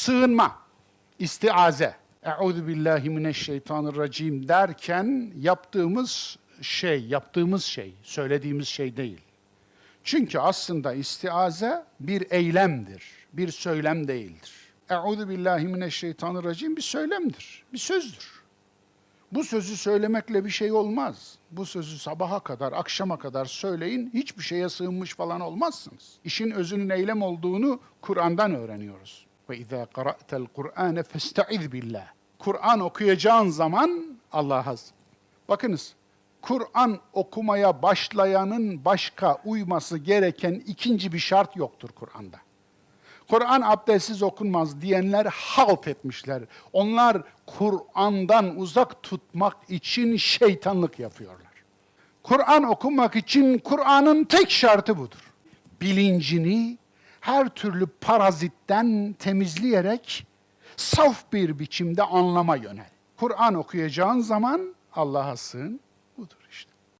sığınma, istiaze. Euzu billahi mineşşeytanirracim derken yaptığımız şey, yaptığımız şey, söylediğimiz şey değil. Çünkü aslında istiaze bir eylemdir, bir söylem değildir. Euzu billahi mineşşeytanirracim bir söylemdir, bir sözdür. Bu sözü söylemekle bir şey olmaz. Bu sözü sabaha kadar, akşama kadar söyleyin, hiçbir şeye sığınmış falan olmazsınız. İşin özünün eylem olduğunu Kur'an'dan öğreniyoruz. Ve izâ qara'tel Kur'âne festaiz billah. Kur'an okuyacağın zaman Allah'a. Bakınız, Kur'an okumaya başlayanın başka uyması gereken ikinci bir şart yoktur Kur'an'da. Kur'an abdestsiz okunmaz diyenler halt etmişler. Onlar Kur'an'dan uzak tutmak için şeytanlık yapıyorlar. Kur'an okumak için Kur'an'ın tek şartı budur. Bilincini her türlü parazitten temizleyerek saf bir biçimde anlama yönel. Kur'an okuyacağın zaman Allah'a sığın budur işte.